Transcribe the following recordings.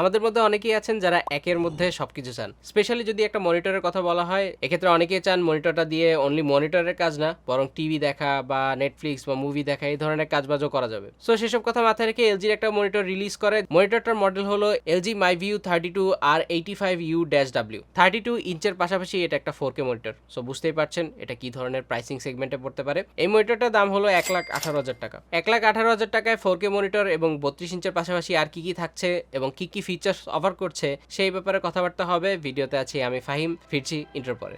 আমাদের মধ্যে অনেকেই আছেন যারা একের মধ্যে সবকিছু চান। স্পেশালি যদি একটা মনিটরের কথা বলা হয়, এক্ষেত্রে অনেকেই চান মনিটরটা দিয়ে অনলি মনিটরের কাজ না, বরং টিভি দেখা বা নেটফ্লিক্স বা মুভি দেখা, এই ধরনের কাজবাজও করা যাবে। সো সেসব কথা মাথায় রেখে এলজির একটা মনিটর রিলিজ করে। মনিটরটার মডেল হলো LG MyView thirty two R eighty five U dash W thirty two ইঞ্চের পাশাপাশি এটা একটা ফোর কে মনিটর সো বুঝতেই পারছেন এটা কি ধরনের প্রাইসিং সেগমেন্টে পড়তে পারে। এই মনিটরটার দাম হলো এক লাখ আঠারো হাজার টাকা। এক লাখ আঠারো হাজার টাকায় ফোর কে মনিটর এবং বত্রিশ ইঞ্চের পাশাপাশি আর কি কি থাকছে এবং কি কি ফিচার্স অফার করছে সেই ব্যাপারে কথাবার্তা হবে। ভিডিওতে আছি আমি ফাহিম ফিরছি ইন্টার পরে।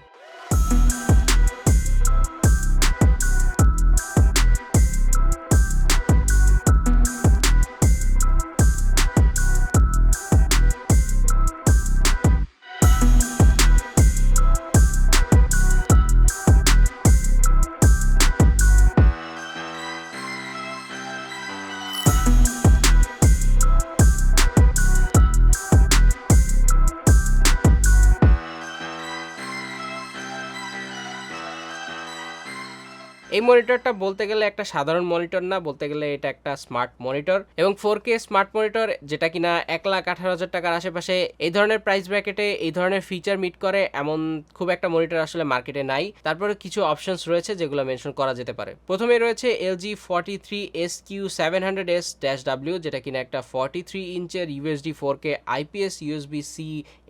এই মনিটরটা বলতে গেলে একটা সাধারণ মনিটর না, বলতে গেলে এটা একটা স্মার্ট মনিটর। এবং ফোর কে স্মার্ট মনিটর, যেটা কিনা এক লাখ আঠারো হাজার টাকার আশেপাশে এই ধরনের প্রাইস ব্র্যাকেটে এই ধরনের ফিচার মিট করে, এমন খুব একটা মনিটর আসলে মার্কেটে নাই। তারপরে কিছু অপশনস রয়েছে যেগুলো মেনশন করা যেতে পারে। প্রথমে রয়েছে LG forty three S Q seven hundred S dash W যেটা কিনা একটা forty three ইঞ্চের UHD four K IPS USB C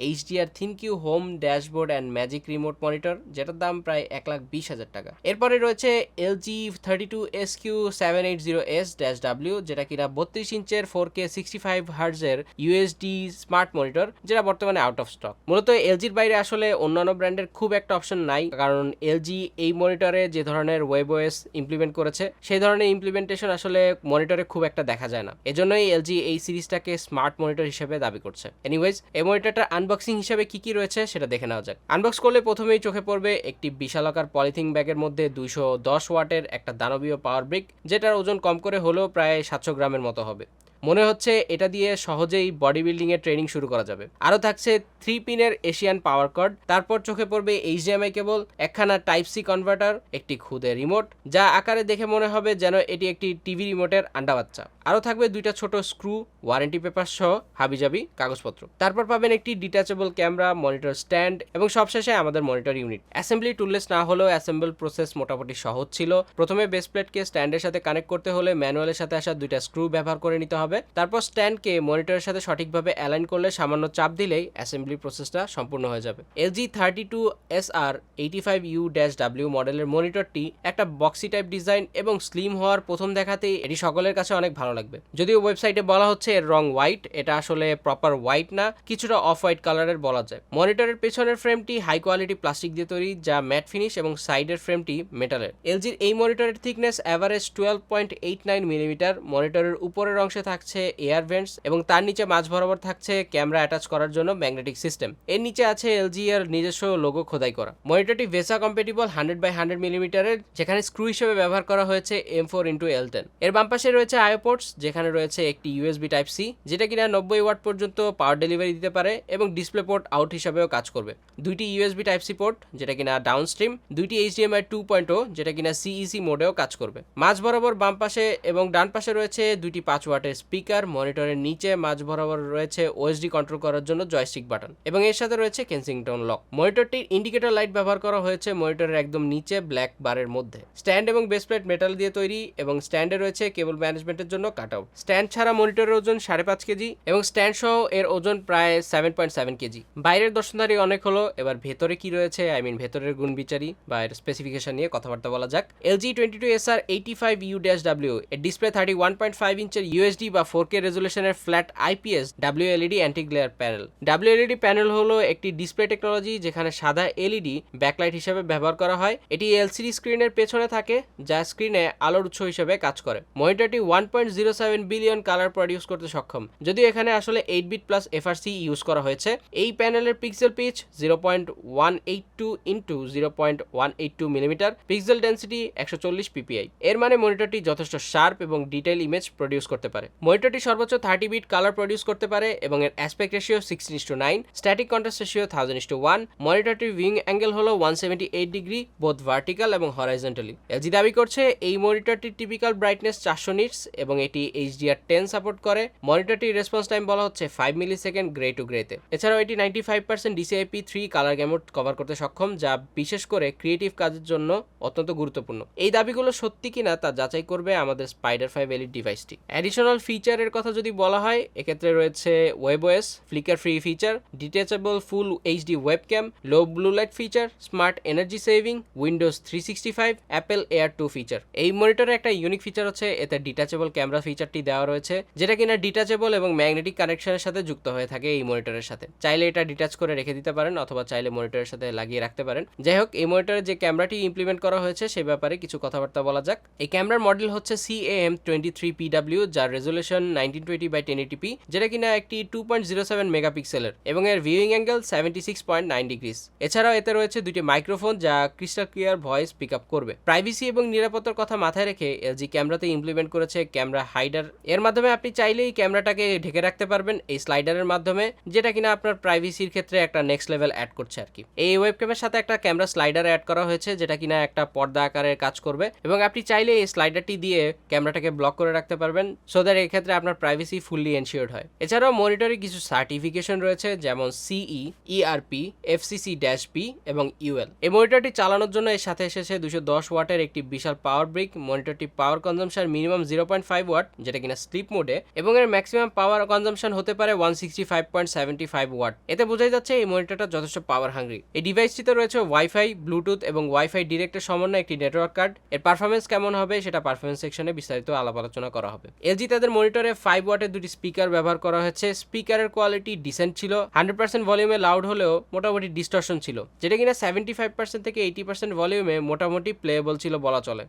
HDR ThinQ home dashboard and magic remote monitor যেটার দাম প্রায় এক লাখ বিশ হাজার টাকা। এরপরে রয়েছে LG thirty two S Q seven eight zero S dash W, যেটা কিনা বত্রিশ ইঞ্চের ফোর কে সিক্সটি ফাইভ হার্জের ইউএসডি স্মার্ট মনিটর, যেটা বর্তমানে আউট অফ স্টক মূলত এলজির বাইরে আসলে অন্যান্য ব্র্যান্ডের খুব একটা অপশন নাই, কারণ এলজি এই মনিটরে যে ধরনের ওয়েব ওএস ইমপ্লিমেন্ট করেছে, সেই ধরনের ইমপ্লিমেন্টেশন আসলে মনিটরে খুব একটা দেখা যায় না। এজন্যই এলজি এই সিরিজটাকে স্মার্ট মনিটর হিসেবে দাবি করছে। এনিওয়েজ এই মনিটরটার আনবক্সিং হিসেবে কি কি রয়েছে সেটা দেখে নেওয়া যাক। আনবক্স করলে প্রথমেই চোখে পড়বে একটি বিশালাকার পলিথিন ব্যাগের মধ্যে দুইশো দশ ওয়াটের একটা দানবীয় পাওয়ার ব্রিক যেটার ওজন কম করে হলেও প্রায় সাতশো গ্রামের মতো হবে। মনে হচ্ছে এটা দিয়ে সহজেই বডি বিল্ডিং এর ট্রেনিং শুরু করা যাবে। আরও থাকছে থ্রি পিনের এশিয়ান পাওয়ার কর্ড তারপর চোখে পড়বে এইচডিএমআই কেবল একখানা টাইপ সি কনভার্টার একটি খুদে রিমোট যা আকারে দেখে মনে হবে যেন এটি একটি টিভি রিমোটের আন্ডা বাচ্চা আরও থাকবে দুইটা ছোট স্ক্রু ওয়ারেন্টি পেপার সহ হাবিজাবি কাগজপত্র। তারপর পাবেন একটি ডিটাচেবল ক্যামেরা মনিটর স্ট্যান্ড এবং সবশেষে আমাদের মনিটর ইউনিট অ্যাসেম্বলি টুললেস না হলেও অ্যাসেম্বল প্রসেস মোটামুটি সহজ ছিল। প্রথমে বেস প্লেটকে স্ট্যান্ডের সাথে কানেক্ট করতে হলে ম্যানুয়ালের সাথে আসা দুইটা স্ক্রু ব্যবহার করে নিতে হবে। তারপর স্ট্যান্ডকে মনিটরের সাথে সঠিকভাবে অ্যালাইন করলে সামান্য চাপ দিলেই অ্যাসেম্বলি প্রসেসটা সম্পূর্ণ হয়ে যাবে। LG thirty two S R eighty five U dash W মডেলের মনিটরটি একটা বক্সি টাইপ ডিজাইন এবং স্লিম হওয়ার প্রথম দেখাতেই এটি সকলের কাছে অনেক ভালো লাগবে। যদিও ওয়েবসাইটে বলা হচ্ছে এর রং হোয়াইট এটা আসলে প্রপার হোয়াইট না, কিছুটা অফ হোয়াইট কালারের বলা যায়। মনিটরের পেছনের ফ্রেমটি হাই কোয়ালিটি প্লাস্টিক দিয়ে তৈরি, যা ম্যাট ফিনিশ এবং সাইডের ফ্রেমটি মেটালের এলজির এই মনিটরের thickness average twelve point eight nine millimetre মনিটরের উপরের অংশে থাকছে এয়ার ভেন্টস এবং তার নিচে মাঝ বরাবর থাকছে ক্যামেরা অ্যাটাচ করার জন্য ম্যাগনেটিক সিস্টেম এর নিচে আছে এলজি এর নিজস্ব লোগো খোদাই করা। মনিটরটি VESA compatible hundred by hundred মিলিমিটারের যেখানে স্ক্রু হিসেবে ব্যবহার করা হয়েছে M four into L ten এর বাম পাশে রয়েছে আয়োপোর্টস যেখানে রয়েছে একটি ইউএসবি টাইপ সি, যেটা কিনা নব্বই ওয়াট পর্যন্ত পাওয়ার ডেলিভারি দিতে পারে এবং ডিসপ্লে পোর্ট আউট হিসাবেও কাজ করবে। দুইটি ইউএসবি টাইপ সি পোর্ট, যেটা কিনা ডাউন স্ট্রিম দুইটি এইচডিএমআই টু পয়েন্ট ও যেটা কিনা সিইসি মোডেও কাজ করবে। মাঝ বরাবর বাম পাশে এবং ডান পাশে রয়েছে দুইটি পাঁচ ওয়াটের স্পিকার, মনিটরের নিচে মাঝ বরাবর রয়েছে ওএসডি কন্ট্রোল করার জন্য জয়স্টিক বাটন এবং এর সাথে রয়েছে কেনসিংটন লক। মনিটরটির ইন্ডিকেটর লাইট ব্যবহার করা হয়েছে মনিটরের একদম নিচে ব্ল্যাক বারের মধ্যে। স্ট্যান্ড এবং বেস প্লেট মেটাল দিয়ে তৈরি এবং স্ট্যান্ডে রয়েছে কেবল ম্যানেজমেন্টের জন্য কাট আউট স্ট্যান্ড ছাড়া মনিটরের ওজন সাড়ে পাঁচ কেজি এবং স্ট্যান্ড সহ এর ওজন প্রায় সেভেন পয়েন্ট সেভেন কেজি। বাইরের দর্শনদারি অনেক হলো, এবার ভেতরে কি রয়েছে? আই মিন ভেতরের গুণ বিচারি বা এর স্পেসিফিকেশন নিয়ে কথাবার্তা বলা যাক। LG twenty two S R eighty five U dash W এর display thirty one point five ইঞ্চের UHD বা four K রেজুলেশনের flat IPS W LED anti glare panel W LED panel হলো একটি ডিসপ্লে টেকনোলজি যেখানে সাদা এলইডি ব্যাকলাইট হিসেবে ব্যবহার করা হয়। এটি এলসিডি স্ক্রিনের পেছনে থাকে, যা স্ক্রিনে আলোর উৎস হিসেবে কাজ করে। মনিটরটি one point zero seven billion colour produce করতে সক্ষম। যদিও এখানে আসলে eight bit plus FRC use করা হয়েছে, এই প্যানেলের pixel pitch zero point one eight two into zero point one eight two millimetre pixel density একশো চল্লিশ পিপিআই এর মানে মনিটরটি যথেষ্ট শার্প এবং ডিটেল ইমেজ প্রডিউস করতে পারে। মনিটরটি সর্বোচ্চ থার্টি বিট কালার প্রডিউস করতে পারে এবং এর aspect ratio sixteen to nine static contrast ratio thousand to one মনিটরটির viewing angle হলো one seventy eight degree both vertical এবং হরাইজেন্টালি এলজি দাবি করছে, এই মনিটরটির টিপিক্যাল ব্রাইটনেস চারশো নিটস এবং এটি এইচডিআর টেন সাপোর্ট করে। মনিটরটি রেসপন্স টাইম বলা হচ্ছে five milli second grey to গ্রেতে এছাড়াও এটি ninety five percent DCIP three colour gamut cover করতে সক্ষম, যা বিশেষ করে ক্রিয়েটিভ কাজের জন্য অত্যন্ত গুরুত্বপূর্ণ। এই দাবিগুলো সত্যি কিনা তা যাচাই করবে আমাদের স্পাইডার ফাইভ এলই ডিভাইসটি অ্যাডিশনাল ফিচারের কথা যদি বলা হয়, এক্ষেত্রে রয়েছে ওয়েবওয়েস flicker free feature detachable full HD webcam low blue light feature smart energy saving Windows three sixty five Apple air two feature এই মনিটরে একটা ইউনিক ফিচার হচ্ছে, এতে ডিটাচেবল ক্যামেরা ফিচারটি দেওয়া রয়েছে, যেটা কিনা ডিটাচেবল এবং ম্যাগনেটিক কানেকশনের সাথে যুক্ত হয়ে থাকে এই মনিটরের সাথে। চাইলে এটা ডিটাচ করে রেখে দিতে পারেন অথবা চাইলে মনিটরের সাথে লাগিয়ে রাখতে পারেন। যাই হোক, এই মনিটরে যে ক্যামেরাটি ইমপ্লিমেন্ট করা হয়েছে, সে ব্যাপারে কিছু কথাবার্তা বলা যাক। এই ক্যামেরার মডেল হচ্ছে C M twenty three PW যার resolution nineteen twenty by ten eighty P যেটা কিনা একটি টু পয়েন্ট জিরো সেভেন মেগাপিক্সেলের এবং এর viewing angle seventy six point nine degrees এছাড়াও এতে রয়েছে দুটি মাইক্রোফোন যা crystal clear voice pick up করবে। প্রাইভেসি এবং নিরাপত্তার কথা মাথায় রেখে এলজি ক্যামেরাতে ইমপ্লিমেন্ট করেছে ক্যামেরা হাইডার। এর মাধ্যমে আপনি চাইলেই ক্যামেরাটাকে ঢেকে রাখতে পারবেন এই স্লাইডারের মাধ্যমে, যেটা কিনা আপনার প্রাইভেসির ক্ষেত্রে একটা নেক্সট লেভেল অ্যাড করছে আর কি। এই ওয়েবক্যামের সাথে একটা ক্যামেরা স্লাইডার অ্যাড করা হয়েছে, যেটা কিনা একটা পর্দা আকারের কাজ করবে এবং আপনি চাইলে এই স্লাইডারটি দিয়ে ক্যামেরাটাকে ব্লক করে রাখতে পারবেন সো দ্যাট এক্ষেত্রে আপনার প্রাইভেসি ফুললি এনশিওর্ড হয়। এছাড়াও মনিটরে কিছু সার্টিফিকেশন রয়েছে, যেমন CE ERP FCC dash P এবং ইউএল এই মনিটরটি চালানোর জন্য এর সাথে এসেছে দুশো দশ ওয়াটের একটি বিশাল power brick মনিটরটি power consumption minimum zero point five watt, যেটা কিনা স্লিপ মোডে এবং এর ম্যাক্সিমাম পাওয়ার কনজামশন হতে পারে one sixty five point seventy five watt. এতে বোঝাই যাচ্ছে এই মনিটরটা যথেষ্ট পাওয়ার হাঙ্গ্রি এই ডিভাইসটিতে রয়েছে ওয়াইফাই ব্লুটুথ এবং ওয়াইফাই ডিরেক্টের সমন্বয়ে একটি নেটওয়ার্ক কার্ড এর পারফরমেন্স কেমন হবে সেটা পারফরমেন্স সেকশনে বিস্তারিত আলাপ আলোচনা করা হবে। এলজি তাদের মনিটরে ফাইভ ওয়াটের দুটি স্পিকার ব্যবহার করা হয়েছে। স্পিকারের কোয়ালিটি ডিসেন্ট ছিল হান্ড্রেড পার্সেন্ট ভলিউমে লাউড হলেও মোটামুটি ডিস্টর্শন ছিল, যেটা কিনা সেভেন্টি ফাইভ পার্সেন্ট থেকে এইটি পার্সেন্ট ভলিউমে মোটামুটি প্লেয়েবল ছিল বলা চলে।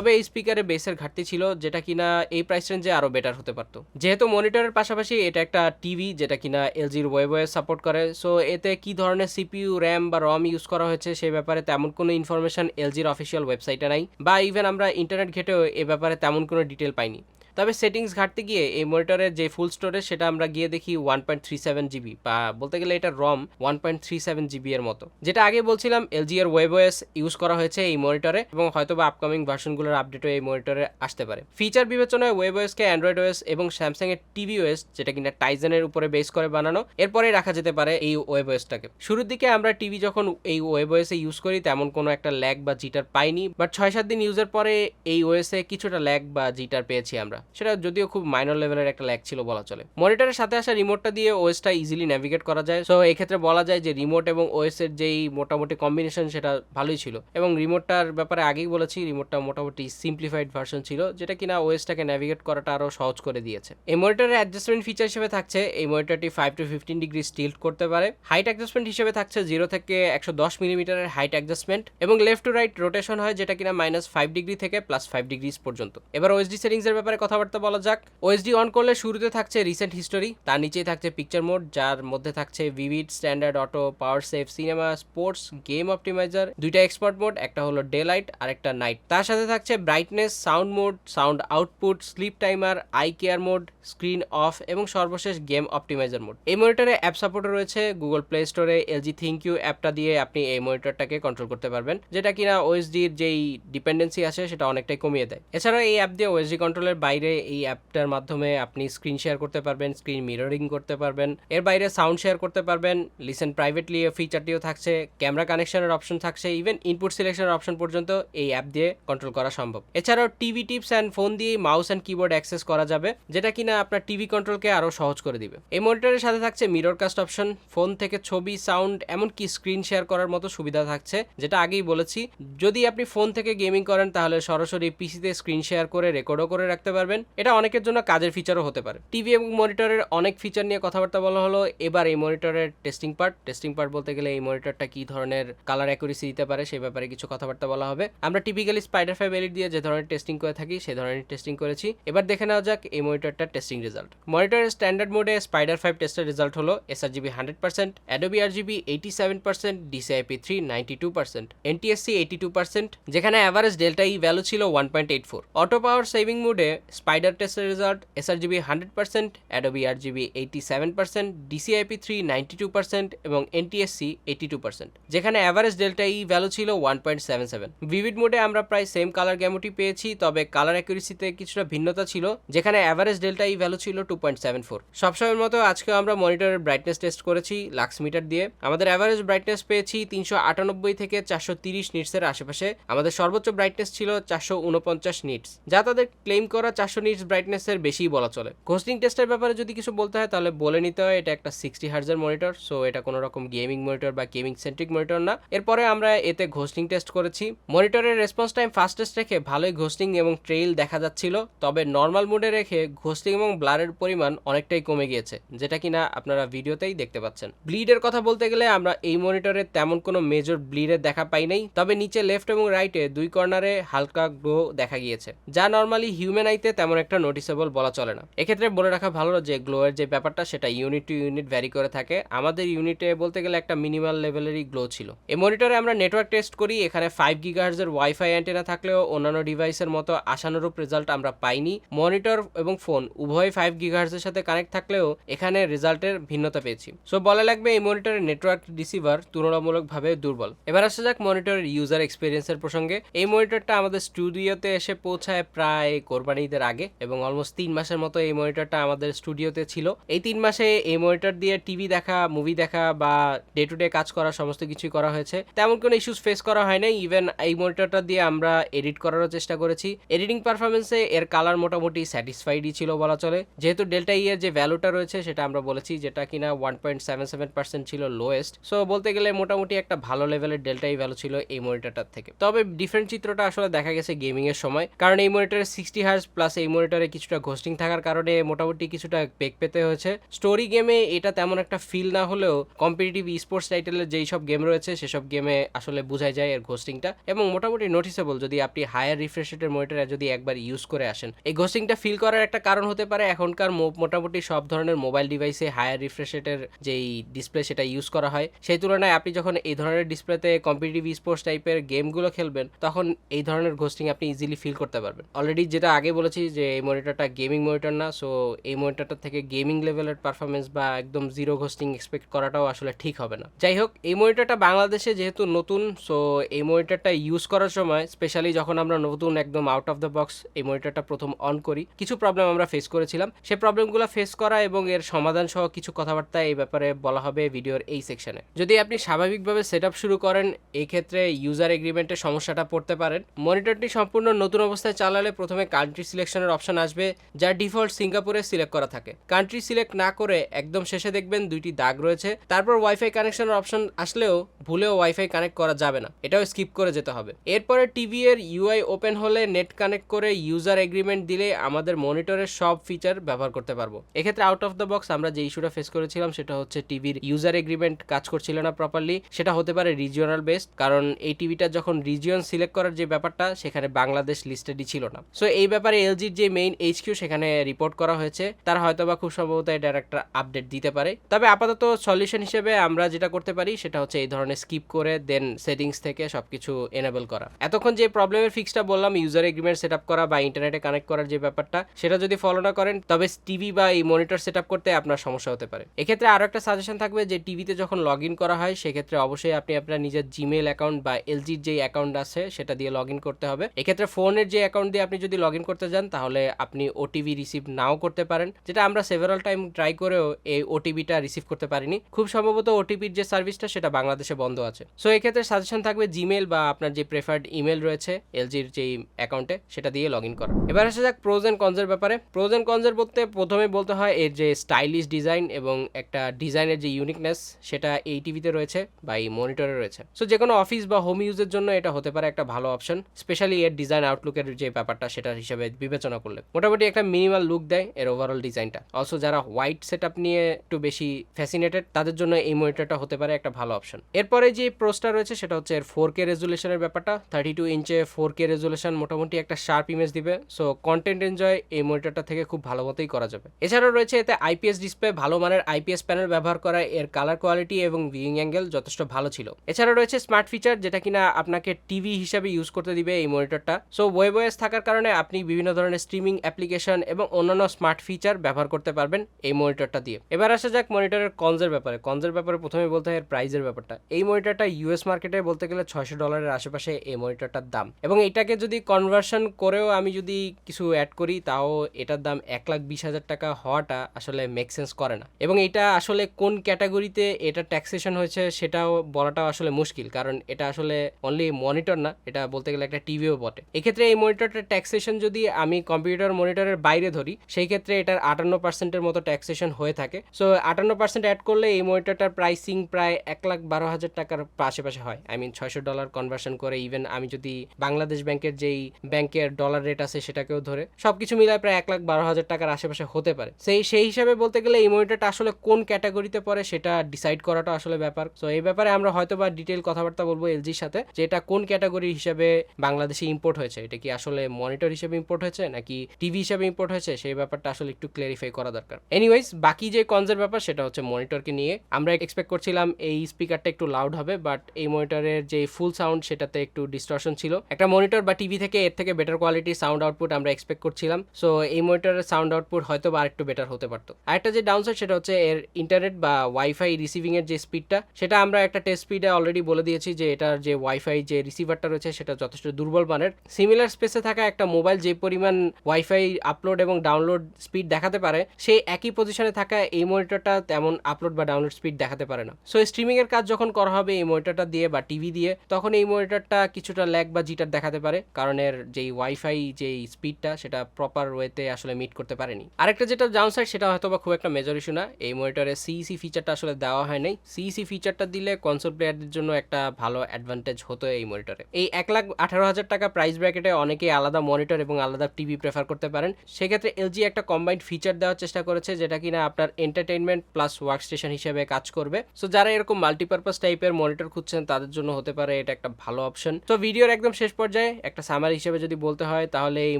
তবে এই স্পিকারে বেসের ঘাটতি ছিল, যেটা কিনা এই প্রাইস রেঞ্জে আরও বেটার হতে পারত। যেহেতু মনিটরের পাশাপাশি এটা একটা টিভি যেটা কিনা এলজির ওয়েবওয়ে সাপোর্ট করে সো এতে কি ধরনের সিপিইউ র্যাম বা রম ইউজ করা হয়েছে সেই ব্যাপারে তেমন কোনো ইনফরমেশন এলজির অফিসিয়াল ওয়েবসাইটে নাই, বা ইভেন আমরা ইন্টারনেট ঘেটেও এ ব্যাপারে তেমন কোনো ডিটেল পাইনি। তবে সেটিংস ঘাটতে গিয়ে এই মনিটরের যে ফুল স্টোরেজ সেটা আমরা গিয়ে দেখি one point three seven GB বা বলতে গেলে এটা ROM one point three seven GB এর মতো। যেটা আগে বলছিলাম এলজি এর ওয়েবওয়েস ইউজ করা হয়েছে এই মনিটরে এবং হয়তো বা আপকামিং ভার্সনগুলোর আপডেটও এই মনিটরে আসতে পারে। ফিচার বিবেচনায় ওয়েব ওয়েবওয়েসকে অ্যান্ড্রয়েড ওয়েস এবং স্যামসাং এর টিভি ওয়েস যেটা কিনা টাইজেনের উপরে বেস করে বানানো এরপরে রাখা যেতে পারে এই ওয়েব ওয়েবওয়েসটাকে শুরুর দিকে আমরা টিভি যখন এই ওয়েব ওয়েবওয়েসে ইউজ করি, তেমন কোনো একটা ল্যাগ বা জিটার পাইনি বাট ছয় সাত দিন ইউজের পরে এই ওয়েসে কিছুটা ল্যাগ বা জিটার পেয়েছি আমরা। সেটা যদিও খুব মাইনর লেভেলের একটা ল্যাগ ছিল বলা চলে। মনিটরের সাথে আসা রিমোটটা দিয়ে ওএসটা ইজিলি ন্যাভিগেট করা যায়। সো এক্ষেত্রে বলা যায় যে রিমোট এবং ওএস এর যেই মোটামুটি কম্বিনেশন সেটা ভালোই ছিল। এবং রিমোটটার ব্যাপারে আগেই বলেছি রিমোটটা মোটামুটি সিম্পলিফাইড ভার্সন ছিল, যেটা কিনা ওএসটাকে ন্যাভিগেট করাটা আরও সহজ করে দিয়েছে। এই মনিটরের অ্যাডজাস্টমেন্ট ফিচার হিসেবে থাকছে, এই মনিটরটি five to fifteen degree tilt করতে পারে। হাইট অ্যাডজাস্টমেন্ট হিসেবে থাকছে জিরো থেকে একশো দশ মিলিমিটারের হাইট অ্যাডজাস্টমেন্ট এবং লেফট টু রাইট রোটেশন হয়, যেটা কিনা মাইনাস ফাইভ ডিগ্রি থেকে প্লাস ফাইভ ডিগ্রিজ পর্যন্ত। এবার ওএসডি সেটিংস এর ব্যাপারে কথাবার্তা বলা যাক। ওএসডি অন করলে শুরুতে থাকছে রিসেন্ট হিস্টোরি তার নিচেই থাকছে পিকচার মোড যার মধ্যে থাকছে vivid standard auto power save cinema sports game optimizer দুইটা এক্সপার্ট মোড একটা হলো ডে লাইট আর একটা নাইট তার সাথে থাকছে brightness sound mode sound output sleep timer eye care mode screen off এবং সর্বশেষ গেম অপটিমাইজার মোড এই মনিটরে অ্যাপ সাপোর্ট রয়েছে গুগল প্লে স্টোরে এলজি থিঙ্ক ইউ অ্যাপটা দিয়ে আপনি এই মনিটরটাকে কন্ট্রোল করতে পারবেন, যেটা কিনা ওএসডির যেই ডিপেন্ডেন্সি আছে সেটা অনেকটাই কমিয়ে দেয়। এছাড়াও এই অ্যাপ দিয়ে ওএসডি কন্ট্রোলের বাইরে এই অ্যাপটার মাধ্যমে আপনি স্ক্রিন শেয়ার করতে পারবেন স্ক্রিন মিররিং করতে পারবেন। এর বাইরে সাউন্ড শেয়ার করতে পারবেন লিসেন প্রাইভেটলি ফিচারটিও থাকছে ক্যামেরা কানেকশনের অপশন থাকছে ইভেন ইনপুট সিলেকশনের অপশন পর্যন্ত এই অ্যাপ দিয়ে কন্ট্রোল করা সম্ভব। এছাড়াও টিভি টিপস অ্যান্ড ফোন দিয়ে মাউস অ্যান্ড কিবোর্ড অ্যাক্সেস করা যাবে, যেটা কিনা আপনার টিভি কন্ট্রোলকে আরও সহজ করে দিবে। এই মনিটরের সাথে থাকছে মিরর কাস্ট অপশন ফোন থেকে ছবি সাউন্ড এমনকি স্ক্রিন শেয়ার করার মতো সুবিধা থাকছে, যেটা আগেই বলেছি। যদি আপনি ফোন থেকে গেমিং করেন, তাহলে সরাসরি পিসিতে স্ক্রিন শেয়ার করে রেকর্ডও করে রাখতে পারবেন। পারবেন। এটা অনেকের জন্য কাজের ফিচারও হতে পারে। টিভি এবং মনিটরের অনেক ফিচার নিয়ে কথাবার্তা বলা হলো। এবার এই মনিটরের টেস্টিং পার্ট টেস্টিং পার্ট বলতে গেলে এই মনিটরটা কি ধরনের কালার অ্যাকুরেসি দিতে পারে সেই ব্যাপারে কিছু কথাবার্তা বলা হবে। আমরা টিপিক্যালি স্পাইডার ফাইভ এলিট দিয়ে যে ধরনের টেস্টিং করে থাকি সেই ধরনের টেস্টিং করেছি। এবার দেখে নেওয়া যাক এই মনিটরটার টেস্টিং রেজাল্ট মনিটরের স্ট্যান্ডার্ড মোডে স্পাইডার ফাইভ টেস্টের রেজাল্ট হলো sRGB hundred percent Adobe RGB eighty seven percent DCIP three ninety two percent NTSC eighty two percent যেখানে অ্যাভারেজ ডেল্টা ই ভ্যালু ছিল one point eight four auto power saving মোডে Spyder টেস্টের result sRGB hundred percent Adobe RGB eighty seven percent DCIP three ninety two percent এবং NTSC eighty two percent যেখানে average delta E value ছিল one point seven seven vivid মোডে আমরা প্রায় same colour গ্যামোটি পেয়েছি, তবে কালার অ্যাকুরেসিতে কিছুটা ভিন্নতা ছিল, যেখানে অ্যাভারেজ ডেল্টা ই ভ্যালু ছিল টু পয়েন্ট সেভেন ফোর সবসময়ের মতো আজকে আমরা মনিটরের ব্রাইটনেস টেস্ট করেছি লাক্স মিটার দিয়ে। আমাদের অ্যাভারেজ ব্রাইটনেস পেয়েছি তিনশো আটানব্বই থেকে চারশো তিরিশ নিটসের আশেপাশে। আমাদের সর্বোচ্চ ব্রাইটনেস ছিল চারশো উনপঞ্চাশ নিটস যা তাদের ক্লেম করা নিটস ব্রাইটনেসের বেশিই বলা চলে। ঘোস্টিং টেস্টের ব্যাপারে যদি কিছু বলতে হয়, তাহলে বলে নিতে হয়, এটা একটা সিক্সটি হার্জার মনিটর সো এটা কোনো রকম গেমিং মনিটর বা গেমিং সেন্ট্রিক মনিটর না। এরপরে আমরা এতে ঘোস্টিং টেস্ট করেছি। মনিটরের রেসপন্স টাইম ফাস্টেস্ট রেখে ভালোই ঘোস্টিং এবং ট্রেইল দেখা যাচ্ছিল, তবে নর্মাল মোডে রেখে ঘোস্টিং এবং ব্লারের পরিমাণ অনেকটাই কমে গিয়েছে, যেটা কিনা আপনারা ভিডিওতেই দেখতে পাচ্ছেন। ব্লিডের কথা বলতে গেলে আমরা এই মনিটরে তেমন কোনো মেজর ব্লিডের দেখা পাই নাই, তবে নিচে লেফট এবং রাইটে দুই কর্নারে হালকা গ্লো দেখা গিয়েছে, যা নর্মালি হিউম্যান আইতে তেমন একটা নোটিসেবল বলা চলে না। এক্ষেত্রে বলে রাখা ভালো যে গ্লোয়ের যে ব্যাপারটা, সেটা ইউনিট টু ইউনিট ভ্যারি করে থাকে। আমাদের ইউনিটে বলতে গেলে একটা মিনিমাল লেভেলেরই গ্লো ছিল। এই মনিটরে আমরা নেটওয়ার্ক টেস্ট করি, এখানে ফাইভ গিগাহার্জের ওয়াইফাই অ্যান্টেনা থাকলেও অন্যান্য ডিভাইসের মতো আশানুরূপ রেজাল্ট আমরা পাইনি। মনিটর এবং ফোন উভয় ফাইভ গিগাহার্জের সাথে কানেক্ট থাকলেও এখানে রেজাল্টের ভিন্নতা পেয়েছি। সো বলা লাগবে এই মনিটরের নেটওয়ার্ক রিসিভার তুলনামূলকভাবে দুর্বল। এবার আসা যাক মনিটরের ইউজার এক্সপিরিয়েন্সের প্রসঙ্গে। এই মনিটরটা আমাদের স্টুডিওতে এসে পৌঁছায় প্রায় কোরবানি ঈদের আগে এবং অলমোস্ট তিন মাসের মতো এই মনিটরটা আমাদের স্টুডিওতে ছিল। এই তিন মাসে এই মনিটর দিয়ে টিভি দেখা মুভি দেখা বা ডে টু ডে কাজ করা, সমস্ত কিছুই করা হয়েছে। তেমন কোনো ইস্যুস ফেস করা হয় নাই। ইভেন এই মনিটরটা দিয়ে আমরা এডিট করারও চেষ্টা করেছি। এডিটিং পারফরমেন্সে এর কালার মোটামুটি স্যাটিসফাইডই ছিল বলা চলে। যেহেতু ডেল্টা ই এর যে ভ্যালুটা রয়েছে, সেটা আমরা বলেছি যেটা কিনা one point seven seven percent ছিল লোয়েস্ট সো বলতে গেলে মোটামুটি একটা ভালো লেভেলের ডেল্টা ই ভ্যালু ছিল এই মনিটরটার থেকে। তবে ডিফারেন্ট চিত্রটা আসলে দেখা গেছে গেমিং এর সময়। কারণ এই মনিটরে সিক্সটি হার্স প্লাস এই মনিটরে কিছুটা ঘোস্টিং থাকার কারণে মোটামুটি কিছুটা বেগ পেতে হয়েছে। স্টোরি গেমে এটা তেমন একটা ফিল না হলেও কম্পিটিটিভ স্পোর্টস টাইটেলের যেই সব গেম রয়েছে, সেসব গেমে আসলে বোঝাই যায় এর ঘোস্টিংটা এবং মোটামুটি নোটিসেবল যদি আপনি হায়ার রিফ্রেশ রেটের মনিটরে যদি একবার ইউজ করে আসেন। এই ঘোস্টিংটা ফিল করার একটা কারণ হতে পারে, এখনকার মোটামুটি সব ধরনের মোবাইল ডিভাইসে হায়ার রিফ্রেশ রেটের যেই ডিসপ্লে সেটা ইউজ করা হয়। সেই তুলনায় আপনি যখন এই ধরনের ডিসপ্লেতে কম্পিটিটিভ স্পোর্টস টাইপের গেমগুলো খেলবেন, তখন এই ধরনের ঘোস্টিং আপনি ইজিলি ফিল করতে পারবেন। অলরেডি যেটা আগে বলেছি যে এই মনিটরটা গেমিং মনিটর না সো এই মনিটরটা থেকে গেমিং লেভেলের পারফরমেন্স বা একদম জিরো ঘোস্টিং এক্সপেক্ট করাটাও আসলে ঠিক হবে না। যাই হোক, এই মনিটরটা বাংলাদেশে যেহেতু নতুন সো এই মনিটরটা ইউজ করার সময় স্পেশালি যখন আমরা নতুন একদম আউট অফ দ্য বক্স এই মনিটরটা প্রথম অন করি, কিছু প্রবলেম আমরা ফেস করেছিলাম। সেই প্রবলেমগুলো ফেস করা এবং এর সমাধান সহ কিছু কথাবার্তা এই ব্যাপারে বলা হবে ভিডিওর এই সেকশনে যদি আপনি স্বাভাবিকভাবে সেট শুরু করেন, এই ক্ষেত্রে ইউজার এগ্রিমেন্টের সমস্যাটা পড়তে পারেন। মনিটরটি সম্পূর্ণ নতুন অবস্থায় চালালে প্রথমে কান্ট্রি সিলেকশনের অপশন আসবে যা ডিফল্ট সিঙ্গাপুরে সিলেক্ট করা থাকে। কান্ট্রি সিলেক্ট না করে একদম শেষে দেখবেন দুইটি দাগ রয়েছে। তারপর ওয়াইফাই কানেকশনের অপশন আসলেও ভুলেও ওয়াইফাই কানেক্ট করা যাবে না। এটাও স্কিপ করে যেতে হবে। এরপরে টিভি এর ইউআই ওপেন হলে নেট কানেক্ট করে ইউজার এগ্রিমেন্ট দিলে আমাদের মনিটরের সব ফিচার ব্যবহার করতে পারব। এক্ষেত্রে আউট অফ দ্য বক্স আমরা যে ইস্যুটা ফেস করেছিলাম, সেটা হচ্ছে টিভির ইউজার এগ্রিমেন্ট কাজ করছিল না প্রপারলি সেটা হতে পারে রিজিওনাল বেসড কারণ এই টিভিটা যখন রিজিয়ন সিলেক্ট করার যে ব্যাপারটা, সেখানে বাংলাদেশ লিস্টেডই ছিল না। সো এই ব্যাপারে এলজির যে মেইন এইচকিউ সেখানে রিপোর্ট করা হয়েছে, তারা হয়তো বা খুব সম্ভবত এটার একটা আপডেট দিতে পারে। তবে আপাতত সলিউশন হিসেবে আমরা যেটা করতে পারি, সেটা হচ্ছে এই ধরনের স্কিপ করে দেন সেটিংস থেকে সবকিছু এনেবল করা। এতক্ষণ যে প্রবলেমের ফিক্সটা বললাম ইউজার এগ্রিমেন্ট সেট করা বা ইন্টারনেটে কানেক্ট করার যে ব্যাপারটা, সেটা যদি ফলো না করেন, তবে টিভি বা এই মনিটর সেট করতে আপনার সমস্যা হতে পারে। এক্ষেত্রে আরও একটা সাজেশন থাকবে যে টিভিতে যখন লগ ইন করা হয়, সেক্ষেত্রে অবশ্যই আপনি আপনার নিজের জিমেল অ্যাকাউন্ট বা এলজির যে অ্যাকাউন্ট আছে, সেটা দিয়ে লগ ইন করতে হবে। এক্ষেত্রে ফোনের যে অ্যাকাউন্ট দিয়ে আপনি যদি লগ ইন করতে যান তাহলে আপনি ওটিভি রিসিভ নাও করতে পারেন। যেটা আমরা সেভারাল টাইম ট্রাই করেও এই ওটিপিটা রিসিভ করতে পারিনি। খুব সম্ভবত ওটিপির যে সার্ভিসটা সেটা বাংলাদেশে বন্ধ আছে। সো এক্ষেত্রে সাজেশন থাকবে জিমেল বা আপনার যে প্রেফার্ড ইমেল রয়েছে এলজির যেই অ্যাকাউন্টে সেটা দিয়ে লগ ইন করা। এবার আসা যাক প্রোজ এন্ড কনজের ব্যাপারে। প্রোজ এন্ড কনজের বলতে প্রথমে বলতে হয়, এর যে স্টাইলিশ ডিজাইন এবং একটা ডিজাইনের যে ইউনিকনেস সেটা এই টিভিতে রয়েছে বা এই মনিটরে রয়েছে। সো যে কোনো অফিস বা হোম ইউজের জন্য এটা হতে পারে একটা ভালো অপশন স্পেশালি এর ডিজাইন আউটলুকের যে ব্যাপারটা সেটা হিসেবে বিবেচনা বিবেচনা করলে মোটামুটি একটা মিনিমাল লুক দেয় এর ওভারঅল ডিজাইনটা অলসো যারা হোয়াইট সেট নিয়ে একটু বেশি ফ্যাসিনেটেড তাদের জন্য এই মনিটরটা হতে পারে একটা ভালো অপশন এরপরে যে প্রোসটা রয়েছে, সেটা হচ্ছে এর ফোর কে রেজুলেশনের ব্যাপারটা। থার্টি টু ইঞ্চে ফোর কে রেজুলেশন মোটামুটি একটা শার্প ইমেজ দিবে। সো কন্টেন্ট এনজয় এই মনিটরটা থেকে খুব ভালো মতোই করা যাবে। এছাড়াও রয়েছে এতে আইপিএস ডিসপ্লে ভালো মানের আইপিএস প্যানেল ব্যবহার করা, এর কালার কোয়ালিটি এবং ভিউইং অ্যাঙ্গেল যথেষ্ট ভালো ছিল। এছাড়া রয়েছে স্মার্ট ফিচার যেটা কিনা আপনাকে টিভি হিসাবে ইউজ করতে দিবে এই মনিটরটা সো ওয়েব থাকার কারণে আপনি বিভিন্ন ধরনের স্ট্রিমিং অ্যাপ্লিকেশন এবং অন্যান্য স্মার্ট ফিচার ব্যবহার করতে পারবেন এই মনিটরটা দিয়ে। এবার আসা যাক মনিটরের কনজের ব্যাপারে। কনজের ব্যাপারে প্রথমে বলতে হয় প্রাইজের ব্যাপারটা। এই মনিটরটা ইউএস মার্কেটে বলতে গেলে ছয়শো ডলারের আশেপাশে এই মনিটরটার দাম। এবং এটাকে যদি কনভার্সন করেও আমি যদি কিছু অ্যাড করি, তাও এটার দাম এক লাখ বিশ হাজার টাকা হওয়াটা আসলে মেক সেন্স করে না। এবং এটা আসলে কোন ক্যাটাগরিতে এটা ট্যাক্সেশন হয়েছে সেটাও বলাটাও আসলে মুশকিল। কারণ এটা আসলে অনলি মনিটর না, এটা বলতে গেলে একটা টিভিও বটে। এক্ষেত্রে এই মনিটরটা ট্যাক্সেশন যদি আমি কম্পিউটার মনিটরের বাইরে ধরি, সেই ক্ষেত্রে এটার আটান্ন পার্সেন্টের মতো ট্যাক্সেশন হয়ে থাকে। সো আটান্ন পার্সেন্ট অ্যাড করলে এই মনিটরটার প্রাইসিং প্রায় এক লাখ বারো হাজার টাকার আশেপাশে হয়। আই মিন ছয়শো ডলার কনভার্সন করে ইভেন আমি যদি বাংলাদেশ ব্যাংকের যেই ব্যাংকের ডলার রেট আছে সেটাকেও ধরে, সবকিছু মিলায় প্রায় এক লাখ বারো হাজার টাকার আশেপাশে হতে পারে। সেই সেই হিসাবে বলতে গেলে এই মনিটরটা আসলে কোন ক্যাটাগরিতে পড়ে সেটা ডিসাইড করাটা আসলে ব্যাপার। সো এই ব্যাপারে আমরা হয়তো বা ডিটেল কথাবার্তা বলব এলজির সাথে, যে এটা কোন ক্যাটাগরি হিসাবে বাংলাদেশে ইম্পোর্ট হয়েছে, এটা কি আসলে মনিটর হিসেবে ইম্পোর্ট হয়েছে নাকি টিভি হিসাবে ইম্পোর্ট হয়েছে, সেই ব্যাপারটা আসলে একটু ক্লিয়ারিফাই করা দরকার। এনিওয়াইজ বাকি যে কনজের ব্যাপার, সেটা হচ্ছে মনিটরকে নিয়ে। আমরা এক্সপেক্ট করছিলাম এই স্পিকারটা একটু লাউড হবে বাট এই মনিটরের যে ফুল সাউন্ড সেটাতে একটু ডিস্টরশন ছিল। একটা মনিটর বা টিভি থেকে এর থেকে বেটার কোয়ালিটি সাউন্ড আউটপুট আমরা এক্সপেক্ট করছিলাম। সো এই মনিটরের সাউন্ড আউটপুট হয়তো বা আরেকটু বেটার হতে পারতো। আরেকটা যে ডাউনসাইড সেটা হচ্ছে এর ইন্টারনেট বা ওয়াইফাই রিসিভিং এর যে স্পিডটা সেটা আমরা একটা টেস্ট স্পিডে অলরেডি বলে দিয়েছি যে এটার যে ওয়াইফাই যে রিসিভারটা রয়েছে, সেটা যথেষ্ট দুর্বল মানের। সিমিলার স্পেসে থাকা একটা মোবাইল যে পরিমাণ ওয়াইফাই আপলোড এবং ডাউনলোড স্পিড দেখাতে পারে, সেই একই পজিশনে থাকা এই মনিটরটা তেমন আপলোড বা ডাউনলোড স্পিড দেখাতে পারে না। সো স্ট্রিমিং এর কাজ যখন করা হবে এই মনিটরটা দিয়ে বা টিভি দিয়ে, তখন এই মনিটরটা কিছুটা ল্যাগ বা জিটার দেখাতে পারে, কারণ এর যেই ওয়াইফাই যেই স্পিডটা সেটা প্রপার ওয়েতে আসলে মিট করতে পারেনি। আরেকটা যেটা ডাউনসাইড সেটা হয়তো বা খুব একটা মেজর ইস্যু না। এই মনিটরে সিইসি ফিচারটা আসলে দেওয়া হয় নাই। সিইসি ফিচারটা দিলে কনসোল প্লেয়ারদের জন্য একটা ভালো অ্যাডভান্টেজ হতো এই মনিটরে এই এক লাখ আঠারো হাজার টাকা প্রাইস ব্র্যাকেটে অনেকেই আলাদা মনিটর এবং আলাদা টিভি প্রেফার করতে পারেন। সেক্ষেত্রে এলজি একটা কম্বাইন্ড ফিচার দেওয়ার চেষ্টা করেছে, যেটা কিনা আপনার এন্টারটেইনমেন্ট প্লাস ওয়ার্ক স্টেশন হিসেবে কাজ করবে। সো যারা এরকম মাল্টিপারপাস টাইপের মনিটর খুঁজছেন, তাদের জন্য হতে পারে এটা একটা ভালো অপশন তো ভিডিওর একদম শেষ পর্যায়ে একটা সামার হিসেবে যদি বলতে হয়, তাহলে এই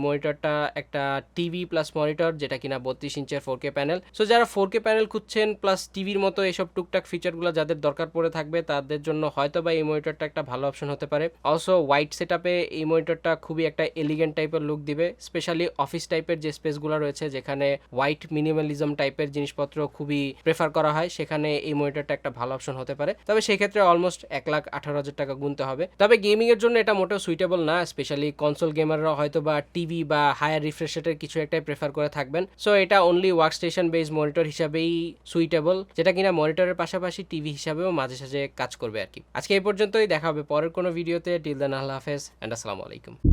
মনিটরটা একটা টিভি প্লাস মনিটর যেটা কিনা বত্রিশ ইঞ্চের ফোর কে প্যানেল সো যারা ফোর কে প্যানেল খুঁজছেন প্লাস টিভির মতো এসব টুকটাক ফিচারগুলো যাদের দরকার পড়ে থাকবে, তাদের জন্য হয়তো বা এই মনিটরটা একটা ভালো অপশন হতে পারে। অলসো হোয়াইট সেট এই মনিটরটা খুবই একটা এলিগেন্ট টাইপের লুক দিবে। স্পেশালি অফিস টাইপের যে স্পেসগুলো রয়েছে, যেখানে হোয়াইট মিনিমালিজম টাইপের জিনিসপত্র খুবই প্রেফার করা হয়, সেখানে এই মনিটরটা একটা ভালো অপশন হতে পারে। তবে সেই ক্ষেত্রে অলমোস্ট এক লাখ আঠারো হাজার টাকা গুনতে হবে। তবে গেমিং এর জন্য এটা মোটেও সুইটেবল না স্পেশালি কনসোল গেমাররা হয়তো বা টিভি বা হায়ার রিফ্রেশ রেটের কিছু একটাই প্রেফার করে থাকবেন। সো এটা only work station base monitor হিসাবেই সুইটেবল যেটা কিনা মনিটরের পাশাপাশি টিভি হিসাবেও মাঝে সাঝে কাজ করবে আর কি। আজকে এই পর্যন্তই, দেখা হবে পরের কোনো ভিডিওতে টিল দেন আল্লাহ হাফেজ অ্যান্ড আসসালামু আলাইকুম।